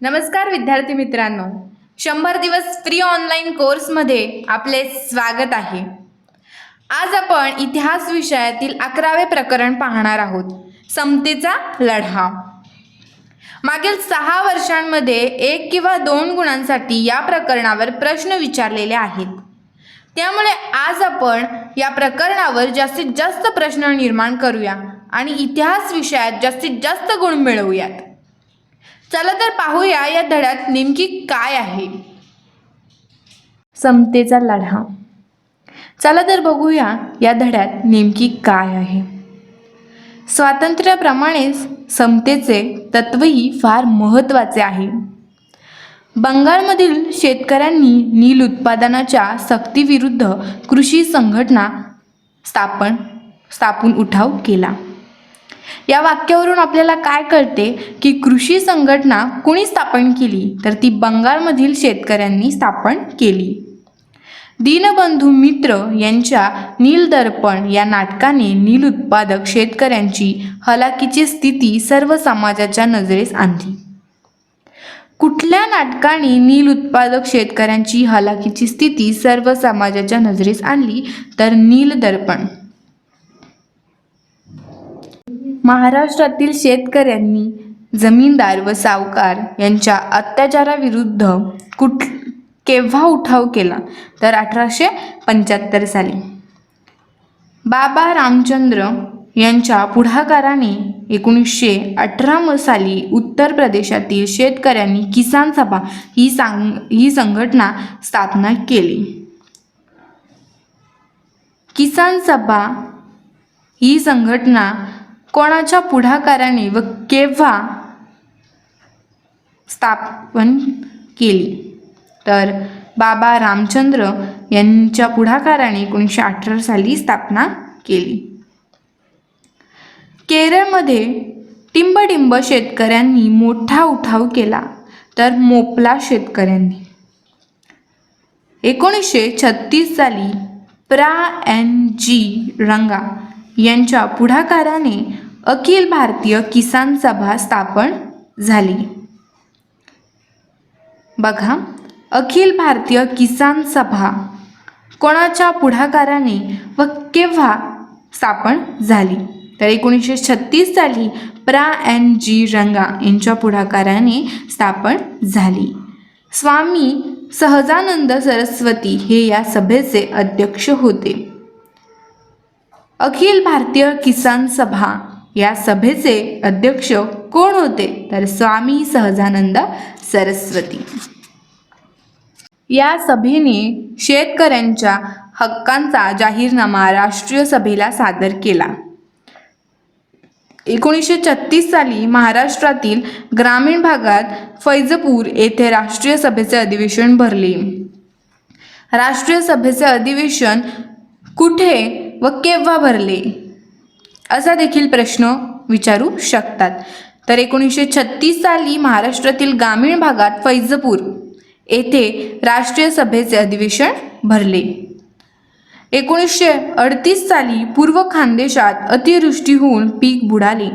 नमस्कार विद्यार्थी मित्रांनो. शंभर दिवस फ्री ऑनलाईन कोर्समध्ये आपले स्वागत आहे. आज आपण इतिहास विषयातील अकरावे प्रकरण पाहणार आहोत. समतेचा लढा. मागील सहा वर्षांमध्ये एक किंवा दोन गुणांसाठी या प्रकरणावर प्रश्न विचारलेले आहेत. त्यामुळे आज आपण या प्रकरणावर जास्तीत जास्त प्रश्न निर्माण करूया आणि इतिहास विषयात जास्तीत जास्त गुण मिळवूयात. चला तर पाहूया या धड्यात नेमकी काय आहे. समतेचा लढा. चला तर बघूया या धड्यात नेमकी काय आहे. स्वातंत्र्याप्रमाणेच समतेचे तत्वही फार महत्त्वाचे आहे. बंगालमधील शेतकऱ्यांनी नील उत्पादनाच्या सक्तीविरुद्ध कृषी संघटना स्थापन स्थापून उठाव केला. या वाक्यावरून आपल्याला काय कळते की कृषी संघटना कुणी स्थापन केली? तर ती बंगालमधील शेतकऱ्यांनी स्थापन केली. दीनबंधू मित्र यांच्या नील दर्पण या नाटकाने नील उत्पादक शेतकऱ्यांची हलाखीची स्थिती सर्व समाजाच्या नजरेस आणली. कुठल्या नाटकाने नील उत्पादक शेतकऱ्यांची हलाखीची स्थिती सर्व समाजाच्या नजरेस आणली? तर नील दर्पण. महाराष्ट्रातील शेतकऱ्यांनी जमीनदार व सावकार यांच्या अत्याचाराविरुद्ध कुठ केव्हा उठाव केला? तर अठराशे पंच्याहत्तर साली. बाबा रामचंद्र यांच्या पुढाकाराने एकोणीसशे अठरा साली उत्तर प्रदेशातील शेतकऱ्यांनी किसान सभा ही सांग ही संघटना स्थापना केली. किसान सभा ही संघटना कोणाच्या पुढाकाराने व केव्हा स्थापन केली? तर बाबा रामचंद्र यांच्या पुढाकाराने एकोणीसशे अठरा साली स्थापना केली. केरळमध्ये टिंबडिंब शेतकऱ्यांनी मोठा उठाव केला तर मोपला शेतकऱ्यांनी. एकोणीसशे छत्तीस साली प्रा. एन. जी. रंगा यांच्या पुढाकाराने अखिल भारतीय किसान सभा स्थापन झाली. बघा अखिल भारतीय किसान सभा कोणाच्या पुढाकाराने व केव्हा स्थापन झाली? तर एकोणीसशे छत्तीस साली प्रा. एन. जी. रंगा यांच्या पुढाकाराने स्थापन झाली. स्वामी सहजानंद सरस्वती हे या सभेचे अध्यक्ष होते. अखिल भारतीय किसान सभा. या सभेचे अध्यक्ष कोण होते? तर स्वामी सहजानंद सरस्वती. या सभेने शेतकऱ्यांच्या हक्कांचा जाहीरनामा राष्ट्रीय सभेला सादर केला. एकोणीसशे छत्तीस साली महाराष्ट्रातील ग्रामीण भागात फैजपूर येथे राष्ट्रीय सभेचे अधिवेशन भरले. राष्ट्रीय सभेचे अधिवेशन कुठे? व केव्हा भरले? असा देखील प्रश्न विचारू शकतात. तर एकोणीसशे छत्तीस साली महाराष्ट्रातील ग्रामीण भागात फैजपूर येथे राष्ट्रीय सभेचे अधिवेशन भरले. एकोणीसशे अडतीस साली पूर्व खानदेशात अतिवृष्टी होऊन पीक बुडाले.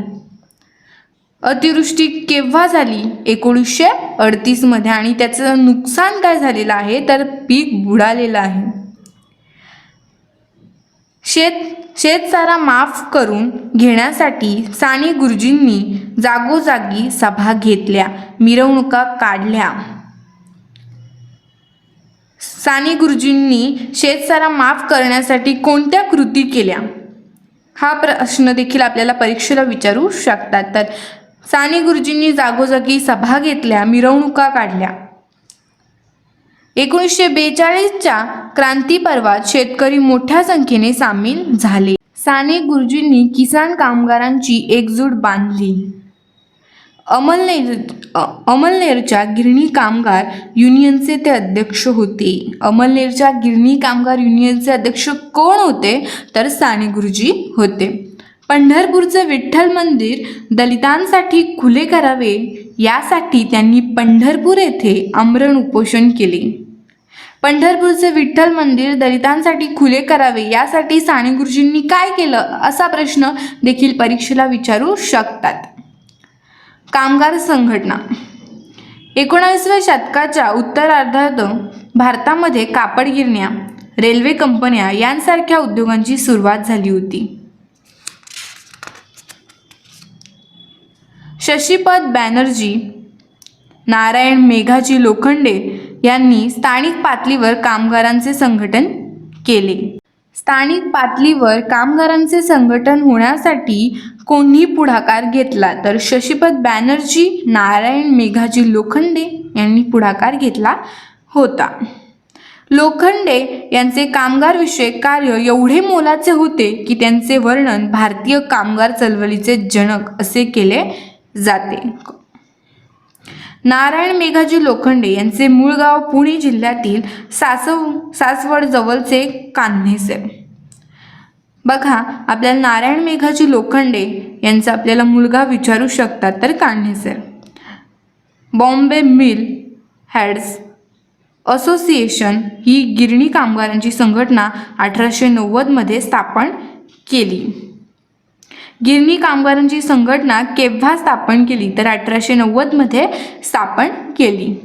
अतिवृष्टी केव्हा झाली? एकोणीसशे अडतीसमध्ये आणि त्याचं नुकसान काय झालेलं आहे? तर पीक बुडालेलं आहे. शेत शेतसारा माफ करून घेण्यासाठी साने गुरुजींनी जागोजागी सभा घेतल्या मिरवणुका काढल्या. साने गुरुजींनी शेतसारा माफ करण्यासाठी कोणत्या कृती केल्या? हा प्रश्न देखील आपल्याला परीक्षेला विचारू शकतात. तर साने गुरुजींनी जागोजागी सभा घेतल्या मिरवणुका काढल्या. एकोणीसशे बेचाळीसच्या क्रांती पर्वात शेतकरी मोठ्या संख्येने सामील झाले. साने गुरुजींनी किसान कामगारांची एकजूट बांधली. अमलनेर अमलनेरच्या गिरणी कामगार युनियनचे ते अध्यक्ष होते. अमलनेरच्या गिरणी कामगार युनियनचे अध्यक्ष कोण होते? तर साने गुरुजी होते. पंढरपूरचे विठ्ठल मंदिर दलितांसाठी खुले करावे यासाठी त्यांनी पंढरपूर येथे आमरण उपोषण केले. पंढरपूरचे विठ्ठल मंदिर दलितांसाठी खुले करावे यासाठी साने गुरुजींनी काय केलं असा प्रश्न देखील परीक्षेला विचारू शकतात. कामगार संघटना. एकोणावीसव्या शतकाच्या उत्तरार्धात भारतामध्ये कापड गिरण्या रेल्वे कंपन्या यांसारख्या उद्योगांची सुरुवात झाली होती. शशीपद बॅनर्जी नारायण मेघाजी लोखंडे यांनी स्थानिक पातळीवर कामगारांचे संघटन केले. स्थानिक पातळीवर कामगारांचे संघटन होण्यासाठी कोणी पुढाकार घेतला तर शशीपद बॅनर्जी नारायण मेघाजी लोखंडे यांनी पुढाकार घेतला होता. लोखंडे यांचे कामगारविषयक कार्य एवढे मोलाचे होते की त्यांचे वर्णन भारतीय कामगार चळवळीचे जनक असे केले जाते. नारायण मेघाजी लोखंडे यांचे मूळ गाव पुणे जिल्ह्यातील सासव सासवड जवळचे कान्हेसे. बघा आपल्याला नारायण मेघाजी लोखंडे यांचा आपल्याला मुलगा विचारू शकतात तर कान्हेसर बॉम्बे मिल हॅड्स असोसिएशन ही गिरणी कामगारांची संघटना अठराशे नव्वदमध्ये स्थापन केली. गिरणी कामगारांची संघटना केव्हा स्थापन केली? तर अठराशे नव्वदमध्ये स्थापन केली.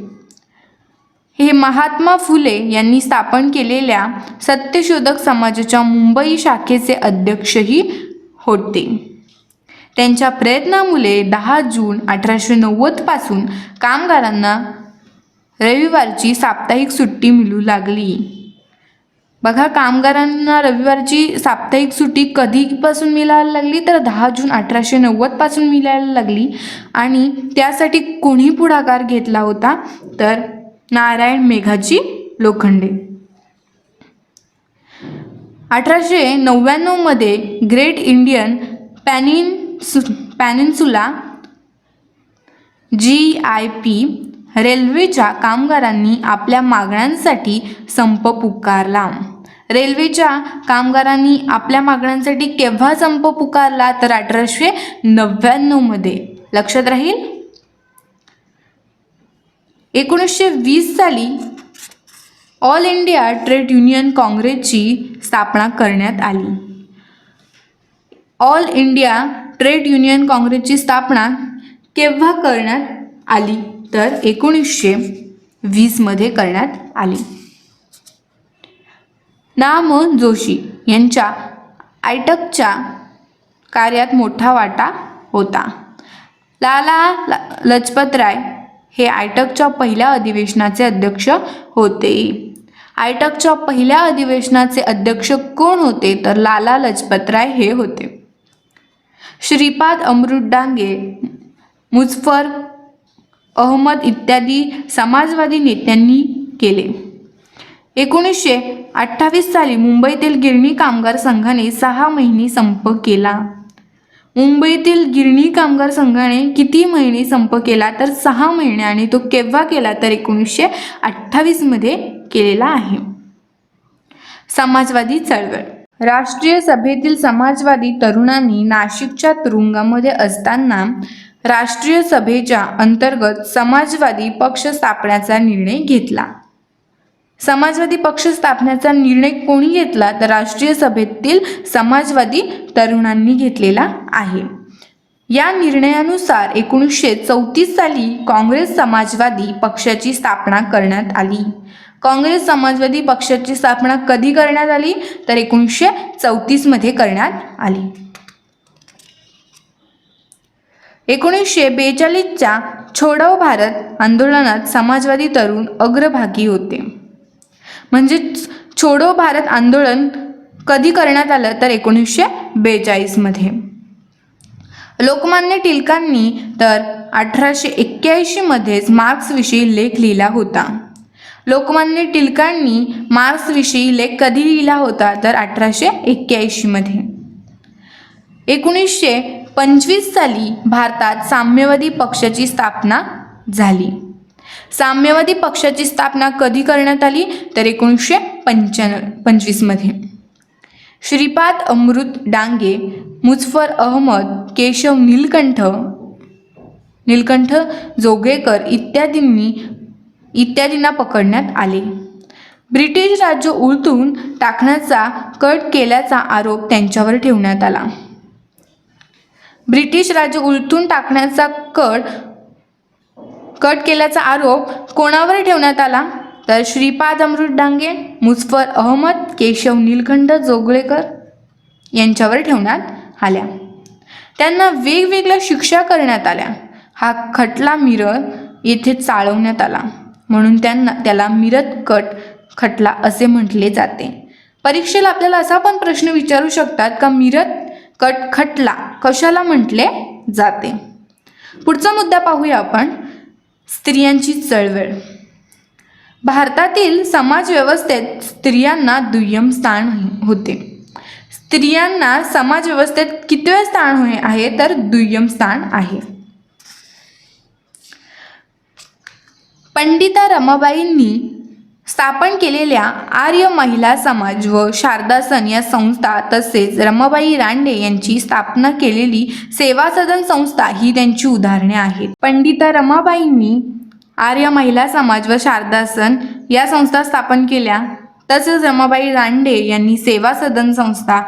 हे महात्मा फुले यांनी स्थापन केलेल्या सत्यशोधक समाजाच्या मुंबई शाखेचे अध्यक्षही होते. त्यांच्या प्रयत्नामुळे दहा जून अठराशे नव्वदपासून कामगारांना रविवारची साप्ताहिक सुट्टी मिळू लागली. बघा कामगारांना रविवारची साप्ताहिक सुट्टी कधीपासून मिळायला लागली? तर दहा जून अठराशे नव्वदपासून मिळायला लागली. आणि त्यासाठी कोणी पुढाकार घेतला होता? तर नारायण मेघाजी लोखंडे. अठराशे नव्याण्णवमध्ये ग्रेट इंडियन पॅनिन्सु पॅनिन्सुला जी आय पी रेल्वेच्या कामगारांनी आपल्या मागण्यांसाठी संप पुकारला. रेल्वेच्या कामगारांनी आपल्या मागण्यांसाठी केव्हा संप पुकारला तर अठराशे नव्याण्णवमध्ये लक्षात राहील? एकोणीसशे वीस साली ऑल इंडिया ट्रेड युनियन काँग्रेसची स्थापना करण्यात आली. ऑल इंडिया ट्रेड युनियन काँग्रेसची स्थापना केव्हा करण्यात आली? तर एकोणीसशे वीसमध्ये करण्यात आली. नाम जोशी यांच्या आयटकच्या कार्यात मोठा वाटा होता. लाला ल- लजपतराय हे आयटकच्या पहिल्या अधिवेशनाचे अध्यक्ष होते. आयटकच्या पहिल्या अधिवेशनाचे अध्यक्ष कोण होते? तर लाला लजपतराय हे होते. श्रीपाद अमृत डांगे मुझफर अहमद इत्यादी समाजवादी नेत्यांनी केले. एकोणीसशे अठ्ठावीस साली मुंबईतील गिरणी कामगार संघाने सहा महिने संप केला. मुंबईतील गिरणी कामगार संघाने किती महिने संप केला? तर सहा महिने आणि तो केव्हा केला? तर एकोणीसशे अठ्ठावीसमध्ये केलेला आहे. समाजवादी चळवळ. राष्ट्रीय सभेतील समाजवादी तरुणांनी नाशिकच्या तुरुंगामध्ये असताना राष्ट्रीय सभेच्या अंतर्गत समाजवादी पक्ष स्थापण्याचा निर्णय घेतला. समाजवादी पक्ष स्थापण्याचा निर्णय कोणी घेतला? तर राष्ट्रीय सभेतील समाजवादी तरुणांनी घेतलेला आहे. या निर्णयानुसार एकोणीसशे चौतीस साली काँग्रेस समाजवादी पक्षाची स्थापना करण्यात आली. काँग्रेस समाजवादी पक्षाची स्थापना कधी करण्यात आली? तर एकोणीसशे चौतीसमध्ये करण्यात आली. एकोणीसशे बेचाळीसच्या छोडव भारत आंदोलनात समाजवादी तरुण अग्रभागी होते. म्हणजेच छोडो भारत आंदोलन कधी करण्यात आलं तर एकोणीसशे बेचाळीसमध्ये लोकमान्य टिळकांनी तर अठराशे एक्क्याऐंशीमध्येच मार्क्सविषयी लेख लिहिला होता. लोकमान्य टिळकांनी मार्क्सविषयी लेख कधी लिहिला होता तर अठराशे एक्क्याऐंशीमध्ये एकोणीसशे पंचवीस साली भारतात साम्यवादी पक्षाची स्थापना झाली. साम्यवादी पक्षाची स्थापना कधी करण्यात आली? तर एकोणीसशे पंच्याण्णव पंचवीसमध्ये श्रीपाद अमृत डांगे मुझफर अहमद केशव नीलकंठ नीलकंठ जोगेकर इत्यादींनी इत्यादींना पकडण्यात आले. ब्रिटिश राज्य उलटून टाकण्याचा कट केल्याचा आरोप त्यांच्यावर ठेवण्यात आला. ब्रिटिश राज्य उलटून टाकण्याचा कट कट केल्याचा आरोप कोणावर ठेवण्यात आला? तर श्रीपाद अमृत डांगे मुझफर अहमद केशव नीलखंड जोगळेकर यांच्यावर ठेवण्यात आल्या. त्यांना वेगवेगळ्या शिक्षा करण्यात आल्या. हा खटला मिरज येथे चालवण्यात आला. म्हणून त्यांना त्याला मिरत कट खटला असे म्हटले जाते. परीक्षेला आपल्याला असा पण प्रश्न विचारू शकतात का मिरत कट खटला कशाला म्हटले जाते? पुढचा मुद्दा पाहूया आपण. स्त्रियांची चळवळ. भारतातील समाजव्यवस्थेत स्त्रियांना दुय्यम स्थान होते. स्त्रियांना समाजव्यवस्थेत कितवे स्थान होय आहे तर दुय्यम स्थान आहे. पंडिता रमाबाईंनी स्थापन केलेल्या आर्य महिला समाज व शारदा सन या संस्था तसेच रमाबाई रांडे यांची स्थापना केलेली सेवा सदन संस्था ही त्यांची उदाहरणे आहेत. पंडिता रमाबाईंनी आर्य महिला समाज व शारदा सन या संस्था स्थापन केल्या. तसेच रमाबाई रांडे यांनी सेवा सदन संस्था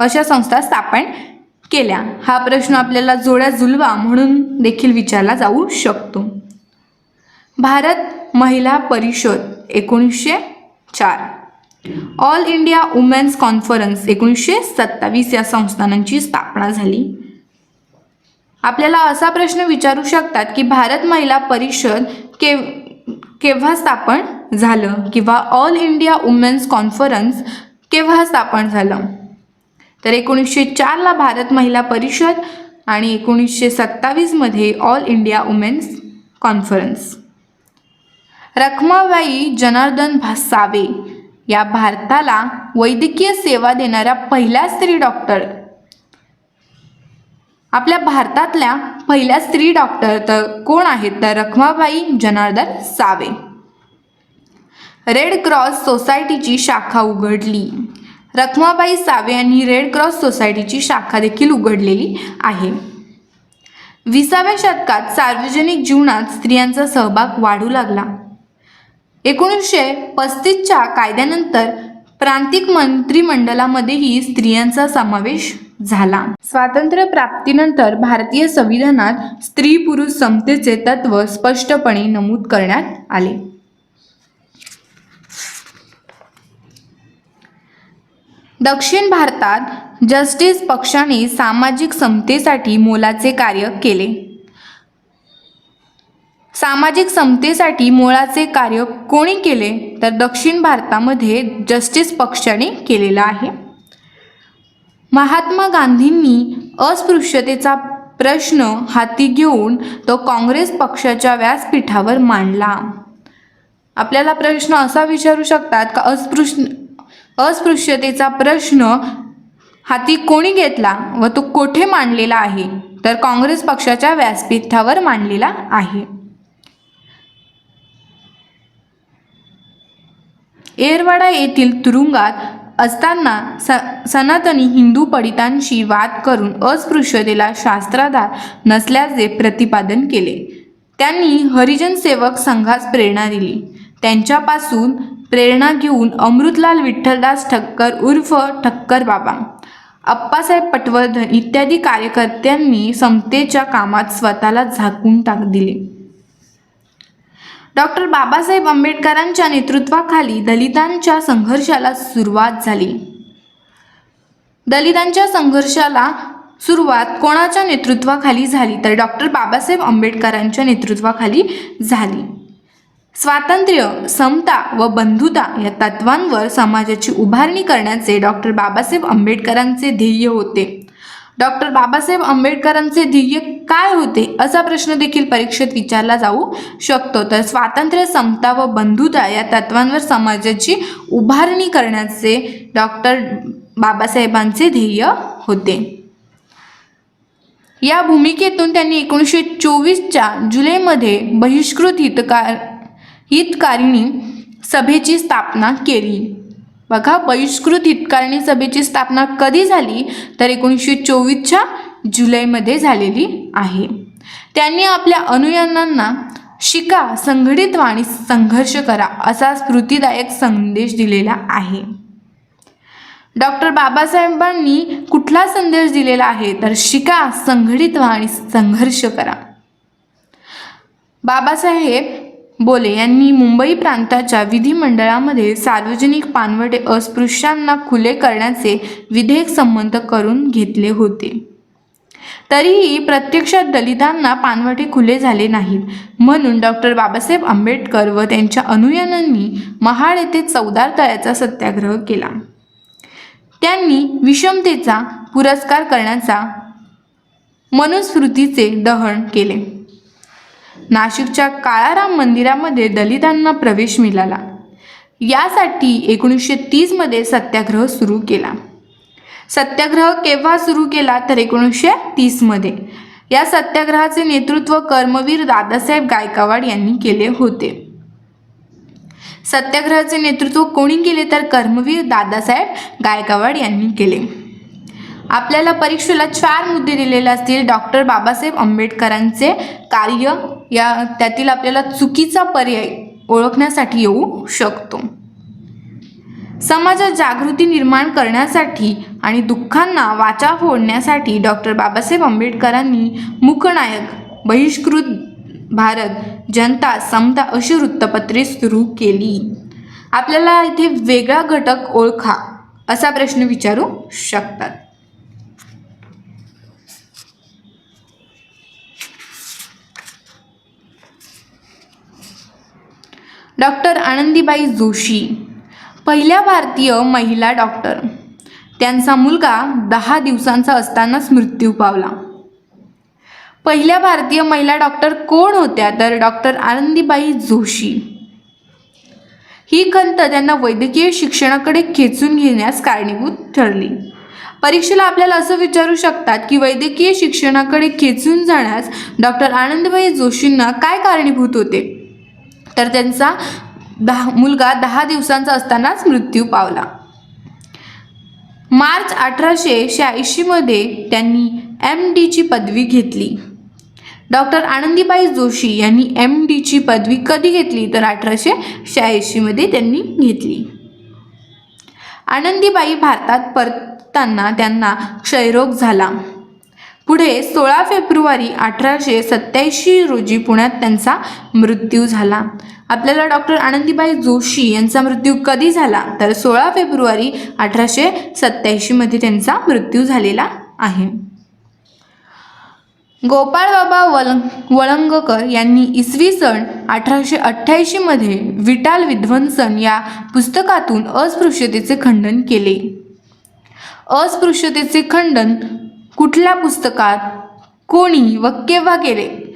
अशा संस्था स्थापन केल्या. हा प्रश्न आपल्याला जोड्या जुलवा म्हणून देखील विचारला जाऊ शकतो. भारत महिला परिषद एकोणीसशे चार. ऑल इंडिया वुमेन्स कॉन्फरन्स एकोणीसशे सत्तावीस या संस्थानांची स्थापना झाली. आपल्याला असा प्रश्न विचारू शकतात की भारत महिला परिषद केव केव्हा स्थापन झालं? किंवा ऑल इंडिया वुमेन्स कॉन्फरन्स केव्हा स्थापन झालं? तर एकोणीसशे चारला भारत महिला परिषद आणि एकोणीसशे सत्तावीसमध्ये all India women's conference Rakhmabai Janardan भासावे या भारताला वैद्यकीय सेवा देणाऱ्या पहिल्या स्त्री डॉक्टर. आपल्या भारतातल्या पहिल्या स्त्री डॉक्टर तर कोण आहेत? तर रखमाबाई जनार्दन सावे. रेड क्रॉस सोसायटीची शाखा उघडली. रखमाबाई सावे यांनी रेड क्रॉस सोसायटीची शाखा देखील उघडलेली आहे. विसाव्या शतकात सार्वजनिक जीवनात स्त्रियांचा सहभाग वाढू लागला. एकोणीसशे पस्तीसच्या कायद्यानंतर प्रांतिक मंत्रिमंडळामध्येही स्त्रियांचा समावेश झाला. स्वातंत्र्य प्राप्तीनंतर भारतीय संविधानात स्त्री पुरुष समतेचे तत्व स्पष्टपणे नमूद करण्यात आले. दक्षिण भारतात जस्टिस पक्षाने सामाजिक समतेसाठी मोलाचे कार्य केले. सामाजिक समतेसाठी मुळाचे कार्य कोणी केले तर दक्षिण भारतामध्ये जस्टिस पक्षाने केलेलं आहे. महात्मा गांधींनी अस्पृश्यतेचा प्रश्न हाती घेऊन तो काँग्रेस पक्षाच्या व्यासपीठावर मांडला. आपल्याला प्रश्न असा विचारू शकतात का अस्पृश अस्पृश्यतेचा प्रश्न हाती कोणी घेतला व तो कोठे मांडलेला आहे तर काँग्रेस पक्षाच्या व्यासपीठावर मांडलेला आहे. एरवाडा येथील तुरुंगात असताना स सनातनी हिंदू पंडितांशी वाद करून अस्पृश्यतेला शास्त्राधार नसल्याचे प्रतिपादन केले. त्यांनी हरिजन सेवक संघास प्रेरणा दिली. त्यांच्यापासून प्रेरणा घेऊन अमृतलाल विठ्ठलदास ठक्कर उर्फ ठक्कर बाबा अप्पासाहेब पटवर्धन इत्यादी कार्यकर्त्यांनी समतेच्या कामात स्वतःला झाकून टाक दिले. डॉक्टर बाबासाहेब आंबेडकरांच्या नेतृत्वाखाली दलितांच्या संघर्षाला सुरुवात झाली. दलितांच्या संघर्षाला सुरुवात कोणाच्या नेतृत्वाखाली झाली? तर डॉक्टर बाबासाहेब आंबेडकरांच्या नेतृत्वाखाली झाली. स्वातंत्र्य समता व बंधुता या तत्वांवर समाजाची उभारणी करण्याचे डॉक्टर बाबासाहेब आंबेडकरांचे ध्येय होते. डॉक्टर बाबासाहेब आंबेडकरांचे ध्येय काय होते असा प्रश्न देखील परीक्षेत विचारला जाऊ शकतो. तर स्वातंत्र्य समता व बंधुता या तत्वांवर समाजाची उभारणी करण्याचे डॉक्टर बाबासाहेबांचे ध्येय होते. या भूमिकेतून त्यांनी एकोणीसशे चोवीसच्या जुलैमध्ये बहिष्कृत हितकार हितकारिणी सभेची स्थापना केली. बघा बहिष्कृत हितकारिणी सभेची स्थापना कधी झाली? तर एकोणीसशे चोवीसच्या जुलैमध्ये झालेली आहे. त्यांनी आपल्या अनुयायांना शिका संघटित व्हा आणि संघर्ष करा असा स्फूर्तीदायक संदेश दिलेला आहे. डॉक्टर बाबासाहेबांनी कुठला संदेश दिलेला आहे? तर शिका संघटित व्हा आणि संघर्ष करा. बाबासाहेब बोले यांनी मुंबई प्रांताच्या विधिमंडळामध्ये सार्वजनिक पानवटे अस्पृश्यांना खुले करण्याचे विधेयक संमत करून घेतले होते. तरीही प्रत्यक्षात दलितांना पानवटे खुले झाले नाहीत. म्हणून डॉक्टर बाबासाहेब आंबेडकर व त्यांच्या अनुयायांनी महाड येथे चौदार तळ्याचा सत्याग्रह केला. त्यांनी विषमतेचा पुरस्कार करण्याचा मनुस्मृतीचे दहन केले. नाशिकच्या काळाराम मंदिरामध्ये दलितांना प्रवेश मिळाला. यासाठी एकोणीसशे तीसमध्ये सत्याग्रह सुरू केला. सत्याग्रह केव्हा सुरू केला तर एकोणीसशे तीसमध्ये या सत्याग्रहाचे नेतृत्व कर्मवीर दादासाहेब गायकवाड यांनी केले होते. सत्याग्रहाचे नेतृत्व कोणी केले तर कर्मवीर दादासाहेब गायकवाड यांनी केले. आपल्याला परीक्षेला चार मुद्दे दिलेले असतील. डॉक्टर बाबासाहेब आंबेडकरांचे कार्य या त्यातील आपल्याला चुकीचा पर्याय ओळखण्यासाठी येऊ शकतो. समाजात जागृती निर्माण करण्यासाठी आणि दुःखांना वाचा फोडण्यासाठी डॉक्टर बाबासाहेब आंबेडकरांनी मुखनायक बहिष्कृत भारत जनता समता अशी वृत्तपत्रे सुरू केली. आपल्याला इथे वेगळा घटक ओळखा असा प्रश्न विचारू शकतात. डॉक्टर आनंदीबाई जोशी पहिल्या भारतीय महिला डॉक्टर. त्यांचा मुलगा दहा दिवसांचा असतानाच मृत्यू पावला. पहिल्या भारतीय महिला डॉक्टर कोण होत्या तर डॉक्टर आनंदीबाई जोशी. ही खंत त्यांना वैद्यकीय शिक्षणाकडे खेचून घेण्यास कारणीभूत ठरली. परीक्षेला आपल्याला असं विचारू शकतात की वैद्यकीय शिक्षणाकडे खेचून जाण्यास डॉक्टर आनंदबाई जोशींना काय कारणीभूत होते? तर त्यांचा दहा मुलगा दहा दिवसांचा असतानाच मृत्यू पावला. मार्च अठराशे शहाऐंशीमध्ये त्यांनी एम डीची पदवी घेतली. डॉक्टर आनंदीबाई जोशी यांनी एम डीची पदवी कधी घेतली तर अठराशे शहाऐंशीमध्ये त्यांनी घेतली. आनंदीबाई भारतात परतताना त्यांना क्षयरोग झाला. पुढे सोळा फेब्रुवारी अठराशे सत्याऐंशी रोजी पुण्यात त्यांचा मृत्यू झाला. आपल्याला डॉक्टर आनंदीबाई जोशी यांचा मृत्यू कधी झाला? तर सोळा फेब्रुवारी अठराशे सत्याऐंशीमध्ये त्यांचा मृत्यू झालेला आहे. गोपाळबाबा वलं वळंगकर यांनी इसवी सन अठराशे अठ्ठ्याऐंशीमध्ये विटाल विध्वंसन या पुस्तकातून अस्पृश्यतेचे खंडन केले. अस्पृश्यतेचे खंडन कुठल्या पुस्तकात? कोणी व केव्हा केले?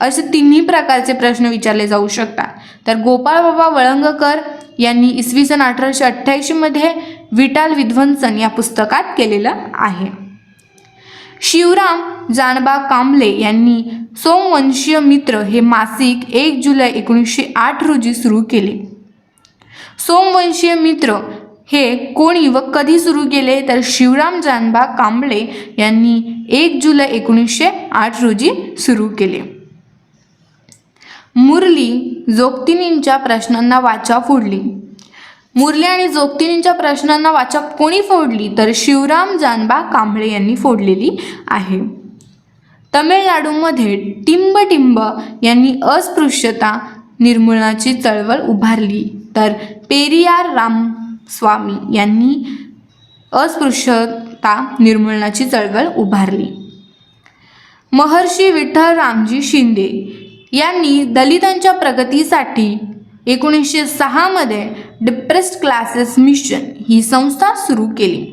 असे तिन्ही प्रकारचे प्रश्न विचारले जाऊ शकतात. तर गोपाळबाबा वळंगकर यांनी इसवी सन अठराशे अठ्ठ्याऐंशीमध्ये विटाल विध्वंसन या पुस्तकात केलेलं आहे. शिवराम जानबा कांबले यांनी सोमवंशीय मित्र हे मासिक एक जुलै एकोणीसशे आठ रोजी सुरू केले. सोमवंशीय मित्र हे कोणी व कधी सुरू केले? तर शिवराम जानबा कांबळे यांनी एक जुलै एकोणीसशे आठ रोजी सुरू केले. मुरली जोगतिनींच्या प्रश्नांना वाचा फोडली. मुरली आणि जोगतिनींच्या प्रश्नांना वाचा कोणी फोडली? तर शिवराम जानबा कांबळे यांनी फोडलेली आहे. तमिळनाडूमध्ये टिंबटिंब यांनी अस्पृश्यता निर्मूलनाची चळवळ उभारली. तर पेरियार रामस्वामी यांनी अस्पृश्यता निर्मूलनाची चळवळ उभारली. महर्षी विठ्ठल रामजी शिंदे यांनी दलितांच्या प्रगतीसाठी एकोणीसशे सहामध्ये डिप्रेस्ड क्लासेस मिशन ही संस्था सुरू केली.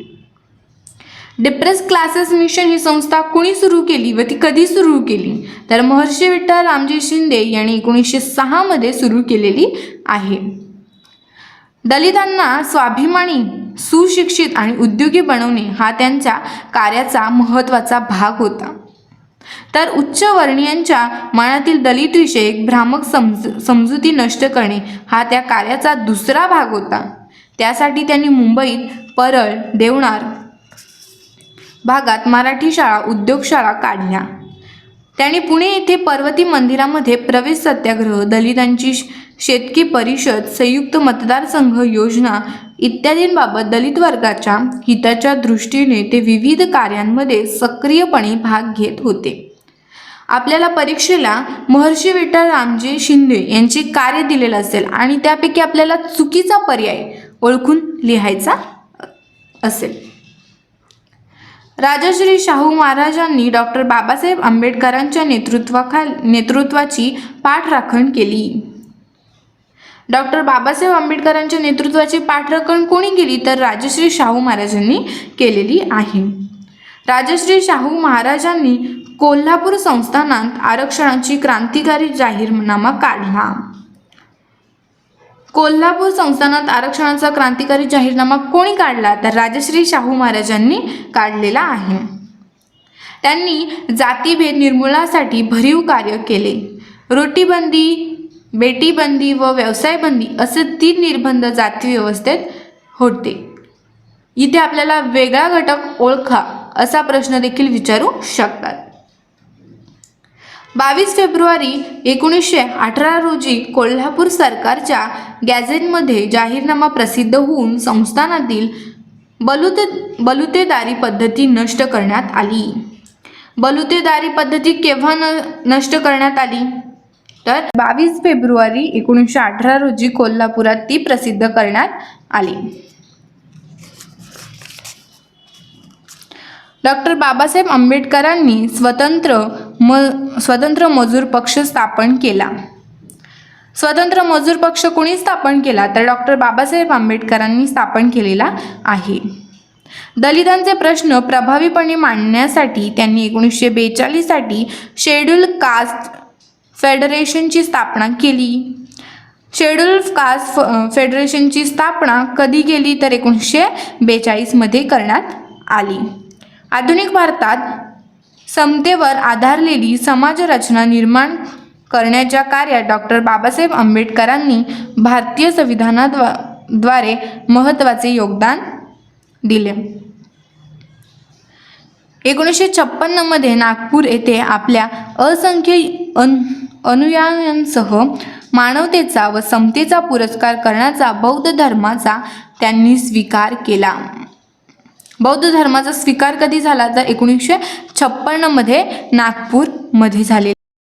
डिप्रेस क्लासेस मिशन ही संस्था कोणी सुरू केली व ती कधी सुरू केली? तर महर्षी विठ्ठल रामजी शिंदे यांनी एकोणीसशे सहामध्ये सुरू केलेली आहे. दलितांना स्वाभिमानी सुशिक्षित आणि उद्योगी बनवणे हा त्यांच्या कार्याचा महत्त्वाचा भाग होता. तर उच्चवर्णीयांच्या मनातील दलित विषयक भ्रामक समज समजुती नष्ट करणे हा त्या कार्याचा दुसरा भाग होता. त्यासाठी त्यांनी मुंबईत परळ देवणार भागात मराठी शाळा उद्योगशाळा काढल्या. त्यांनी पुणे येथे पर्वती मंदिरामध्ये प्रवेश सत्याग्रह दलितांची शेतकी परिषद संयुक्त मतदारसंघ योजना इत्यादींबाबत दलित वर्गाच्या हिताच्या दृष्टीने ते विविध कार्यांमध्ये सक्रियपणे भाग घेत होते. आपल्याला परीक्षेला महर्षी विठ्ठल रामजी शिंदे यांचे कार्य दिलेलं असेल आणि त्यापैकी आपल्याला चुकीचा पर्याय ओळखून लिहायचा असेल. राजश्री शाहू महाराजांनी डॉक्टर बाबासाहेब आंबेडकरांच्या नेतृत्वाखाल नेतृत्वाची पाठराखण केली. डॉक्टर बाबासाहेब आंबेडकरांच्या नेतृत्वाची पाठराखण कोणी केली तर राजश्री शाहू महाराजांनी केलेली आहे. राजश्री शाहू महाराजांनी कोल्हापूर संस्थानात आरक्षणाची क्रांतिकारी जाहीरनामा काढला. कोल्हापूर संस्थानात आरक्षणाचा क्रांतिकारी जाहीरनामा कोणी काढला तर राजश्री शाहू महाराजांनी काढलेला आहे. त्यांनी जातीभेद निर्मूलनासाठी भरीव कार्य केले. रोटीबंदी बेटीबंदी व व्यवसायबंदी असे तीन निर्बंध जाती व्यवस्थेत होते. इथे आपल्याला वेगळा घटक ओळखा असा प्रश्न देखील विचारू शकतात. बावीस फेब्रुवारी एकोणीसशे अठरा रोजी कोल्हापूर सरकारच्या गॅझेटमध्ये जाहीरनामा प्रसिद्ध होऊन संस्थानातील बलुते बलुतेदारी पद्धती नष्ट करण्यात आली. बलुतेदारी पद्धती केव्हा न नष्ट करण्यात आली? तर बावीस फेब्रुवारी एकोणीसशे अठरा रोजी कोल्हापुरात ती प्रसिद्ध करण्यात आली. डॉक्टर बाबासाहेब आंबेडकरांनी स्वतंत्र म स्वतंत्र मजूर पक्ष स्थापन केला. स्वतंत्र मजूर पक्ष कोणी स्थापन केला? तर डॉक्टर बाबासाहेब आंबेडकरांनी स्थापन केलेला आहे. दलितांचे प्रश्न प्रभावीपणे मांडण्यासाठी त्यांनी एकोणीसशे बेचाळीससाठी शेड्यूल कास्ट फेडरेशनची स्थापना केली. शेड्यूल कास्ट फ- फेडरेशनची स्थापना कधी केली तर एकोणीसशे बेचाळीसमध्ये करण्यात आली. आधुनिक भारतात समतेवर आधारलेली समाजरचना निर्माण करण्याच्या कार्यात डॉक्टर बाबासाहेब आंबेडकरांनी भारतीय संविधानाद्वा द्वारे महत्त्वाचे योगदान दिले. एकोणीसशे छप्पन्नमध्ये नागपूर येथे आपल्या असंख्य अन अनुयायांसह मानवतेचा व समतेचा पुरस्कार करण्याचा बौद्ध धर्माचा त्यांनी स्वीकार केला. बौद्ध धर्माचा स्वीकार कधी झाला? तर एकोणीसशे छप्पन्नमध्ये नागपूरमध्ये झाले